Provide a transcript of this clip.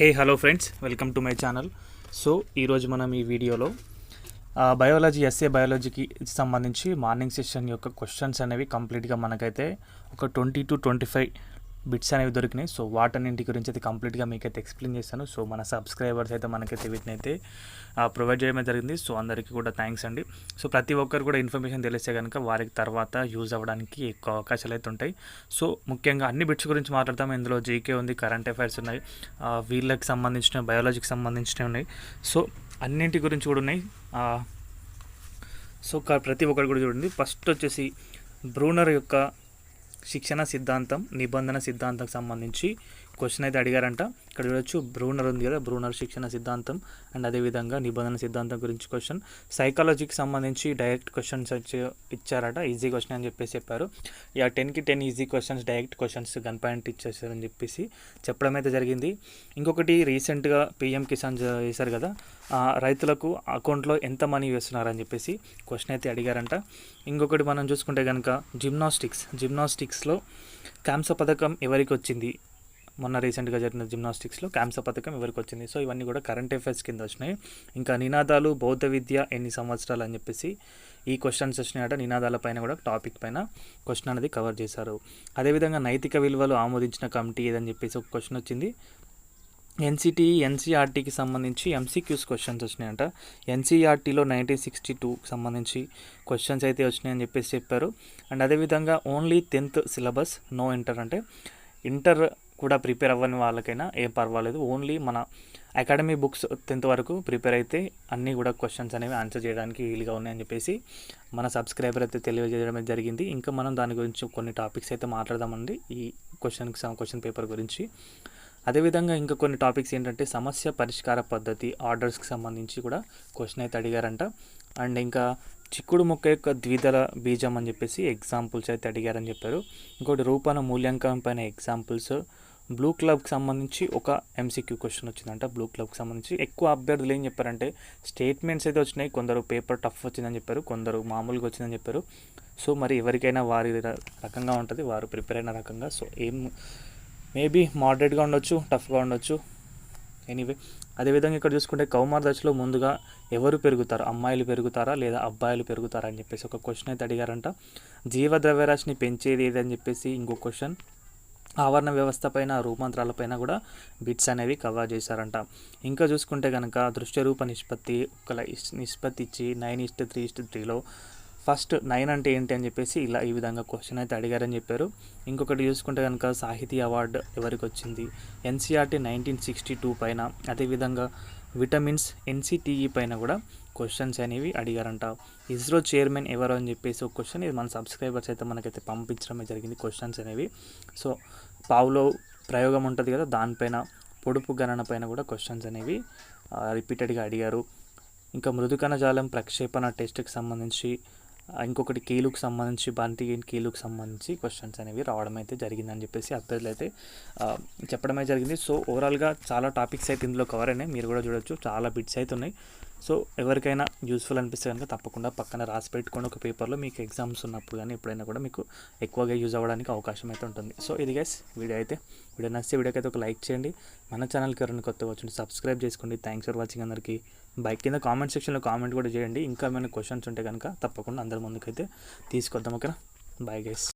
Hey hello friends welcome to my channel so ఈరోజు మనం ఈ వీడియోలో బయాలజీ ఎస్ఏ బయాలజీకి సంబంధించి మార్నింగ్ సెషన్ యొక్క క్వశ్చన్స్ అనేవి కంప్లీట్గా మనకైతే ఒక twenty to twenty five bits అనేవి దొరికినాయి. సో వాటన్నింటి గురించి అయితే కంప్లీట్గా మీకైతే ఎక్స్ప్లెయిన్ చేస్తాను. సో మన సబ్స్క్రైబర్స్ అయితే మనకైతే వీటిని అయితే ప్రొవైడ్ చేయడం జరిగింది. సో అందరికీ కూడా థ్యాంక్స్ అండి. సో ప్రతి ఒక్కరు కూడా ఇన్ఫర్మేషన్ తెలిస్తే కనుక వారికి తర్వాత యూజ్ అవ్వడానికి ఎక్కువ అవకాశాలు అయితే ఉంటాయి. సో ముఖ్యంగా అన్ని బిట్స్ గురించి మాట్లాడతాం ఇందులో జీకే ఉంది కరెంట్ అఫైర్స్ ఉన్నాయి వీళ్ళకి సంబంధించిన బయాలజీకి సంబంధించినవి ఉన్నాయి. సో అన్నింటి గురించి కూడా ఉన్నాయి. సో ప్రతి ఒక్కరు కూడా చూడండి. ఫస్ట్ వచ్చేసి బ్రూనర్ యొక్క శిక్షణ సిద్ధాంతం నిబంధన సిద్ధాంతం సంబంధించి క్వశ్చన్ అయితే అడిగారంట. ఇక్కడ చూడొచ్చు బ్రూనర్ ఉంది కదా బ్రూనర్ శిక్షణ సిద్ధాంతం అండ్ అదేవిధంగా నిబంధన సిద్ధాంతం గురించి క్వశ్చన్. సైకాలజీకి సంబంధించి డైరెక్ట్ క్వశ్చన్స్ వచ్చి ఇచ్చారట ఈజీ క్వశ్చన్ అని చెప్పేసి చెప్పారు. ఇక టెన్కి ten easy questions direct questions gun point ఇచ్చేసారని చెప్పేసి చెప్పడం అయితే జరిగింది. ఇంకొకటి రీసెంట్గా పిఎం కిసాన్ చేశారు కదా రైతులకు అకౌంట్లో ఎంత మనీ వేస్తున్నారని చెప్పేసి క్వశ్చన్ అయితే అడిగారంట. ఇంకొకటి మనం చూసుకుంటే కనుక జిమ్నాస్టిక్స్ జిమ్నాస్టిక్స్లో కాంస పథకం ఎవరికి వచ్చింది? మొన్న రీసెంట్గా జరిగిన జిమ్నాస్టిక్స్లో క్యాంస పథకం ఎవరికి వచ్చింది? సో ఇవన్నీ కూడా కరెంట్ అఫైర్స్ కింద వచ్చినాయి. ఇంకా నినాదాలు బౌద్ధ విద్య ఎన్ని సంవత్సరాలు అని చెప్పేసి ఈ క్వశ్చన్స్ వచ్చినాయట. నినాదాల పైన కూడా టాపిక్ పైన క్వశ్చన్ అనేది కవర్ చేశారు. అదేవిధంగా నైతిక విలువలు ఆమోదించిన కమిటీ ఏదని చెప్పేసి ఒక క్వశ్చన్ వచ్చింది. ఎన్సిటి ఎన్సీఆర్టీకి సంబంధించి ఎంసీక్యూస్ క్వశ్చన్స్ వచ్చినాయంట. ఎన్సీఆర్టీలో నైన్టీన్ సిక్స్టీ టూకి సంబంధించి క్వశ్చన్స్ అయితే వచ్చినాయని చెప్పేసి చెప్పారు. అండ్ అదేవిధంగా only tenth syllabus no inter అంటే ఇంటర్ కూడా ప్రిపేర్ అవ్వని వాళ్ళకైనా ఏం పర్వాలేదు. ఓన్లీ మన అకాడమీ బుక్స్ టెన్త్ వరకు ప్రిపేర్ అయితే అన్నీ కూడా క్వశ్చన్స్ అనేవి ఆన్సర్ చేయడానికి వీలుగా ఉన్నాయని చెప్పేసి మన సబ్స్క్రైబర్ అయితే తెలియజేయడం జరిగింది. ఇంకా మనం దాని గురించి కొన్ని టాపిక్స్ అయితే మాట్లాడదామండి. ఈ క్వశ్చన్కి క్వశ్చన్ పేపర్ గురించి. అదేవిధంగా ఇంకా కొన్ని టాపిక్స్ ఏంటంటే సమస్య పరిష్కార పద్ధతి ఆర్డర్స్కి సంబంధించి కూడా క్వశ్చన్ అయితే అడిగారంట. అండ్ ఇంకా చిక్కుడు మొక్క యొక్క ద్విదళ బీజం అని చెప్పేసి ఎగ్జాంపుల్స్ అయితే అడిగారని చెప్పారు. ఇంకోటి రూపణ మూల్యాంకనం పైన ఎగ్జాంపుల్స్ బ్లూ క్లబ్కి సంబంధించి ఒక ఎంసీక్యూ క్వశ్చన్ వచ్చిందంట. బ్లూ క్లబ్కి సంబంధించి ఎక్కువ అభ్యర్థులు ఏం చెప్పారంటే స్టేట్మెంట్స్ అయితే వచ్చినాయి. కొందరు పేపర్ టఫ్ వచ్చిందని చెప్పారు. కొందరు మామూలుగా వచ్చిందని చెప్పారు. సో మరి ఎవరికైనా వారి రకంగా ఉంటుంది. వారు ప్రిపేర్ అయిన రకంగా. సో ఏం మేబీ మోడరేట్గా ఉండొచ్చు టఫ్గా ఉండొచ్చు. ఎనీవే అదేవిధంగా ఇక్కడ చూసుకుంటే కౌమార దశలో ముందుగా ఎవరు పెరుగుతారు? అమ్మాయిలు పెరుగుతారా? లేదా అబ్బాయిలు పెరుగుతారా? అని చెప్పేసి ఒక క్వశ్చన్ అయితే అడిగారంట. జీవ ద్రవ్యరాశిని పెంచేది ఏదని చెప్పేసి ఇంకో క్వశ్చన్ ఆవరణ వ్యవస్థ పైన రూపాంతరాల పైన కూడా బిట్స్ అనేవి కవర్ చేశారంట. ఇంకా చూసుకుంటే కనుక దృశ్యరూప నిష్పత్తి ఒక నిష్పత్తి ఇచ్చి నైన్ ఇస్ట్ త్రీ ఇస్ట్ త్రీలో ఫస్ట్ నైన్ అంటే ఏంటి అని చెప్పేసి ఇలా ఈ విధంగా క్వశ్చన్ అయితే అడిగారని చెప్పారు. ఇంకొకటి చూసుకుంటే కనుక సాహితీ అవార్డు ఎవరికి వచ్చింది? ఎన్సీఆర్టీ నైన్టీన్ సిక్స్టీ టూ పైన. అదేవిధంగా విటమిన్స్ ఎన్సిటిఈ పైన కూడా క్వశ్చన్స్ అనేవి అడిగారంట. ఇస్రో చైర్మన్ ఎవరు అని చెప్పేసి ఒక క్వశ్చన్ ఇది మన సబ్స్క్రైబర్స్ అయితే మనకైతే పంపించడమే జరిగింది క్వశ్చన్స్ అనేవి. సో పావులో ప్రయోగం ఉంటుంది కదా దానిపైన పొడుపు గణన పైన కూడా క్వశ్చన్స్ అనేవి రిపీటెడ్గా అడిగారు. ఇంకా మృదు కణజాలం ప్రక్షేపణ టెస్ట్కి సంబంధించి ఇంకొకటి కేలుకు సంబంధించి బంతి కేలుకు సంబంధించి క్వశ్చన్స్ అనేవి రావడం అయితే జరిగిందని చెప్పేసి అభ్యర్థులు అయితే చెప్పడమే జరిగింది. సో ఓవరాల్గా చాలా టాపిక్స్ అయితే ఇందులో కవర్ అయినాయి. మీరు కూడా చూడొచ్చు. చాలా బిట్స్ అయితే ఉన్నాయి. సో ఎవరికైనా యూస్ఫుల్ అనిపిస్తే కనుక తప్పకుండా పక్కన రాసి పెట్టుకోండి ఒక పేపర్లో మీకు ఎగ్జామ్స్ ఉన్నప్పుడు కానీ ఎప్పుడైనా కూడా మీకు ఎక్కువగా యూజ్ అవ్వడానికి అవకాశం అయితే ఉంటుంది. సో ఇది గైస్ వీడియో అయితే. వీడియో నచ్చితే వీడియోకి అయితే ఒక లైక్ చేయండి. మన ఛానల్కి ఎవరైనా కొత్తగా వచ్చింది సబ్స్క్రైబ్ చేసుకోండి. థ్యాంక్స్ ఫర్ వాచింగ్ అందరికీ. బైక్ కింద కామెంట్ సెక్షన్లో కామెంట్ కూడా చేయండి. ఇంకా ఏమైనా క్వశ్చన్స్ ఉంటే కనుక తప్పకుండా అందరి ముందుకైతే తీసుకొద్దాం. ఓకేనా బాయ్ గైస్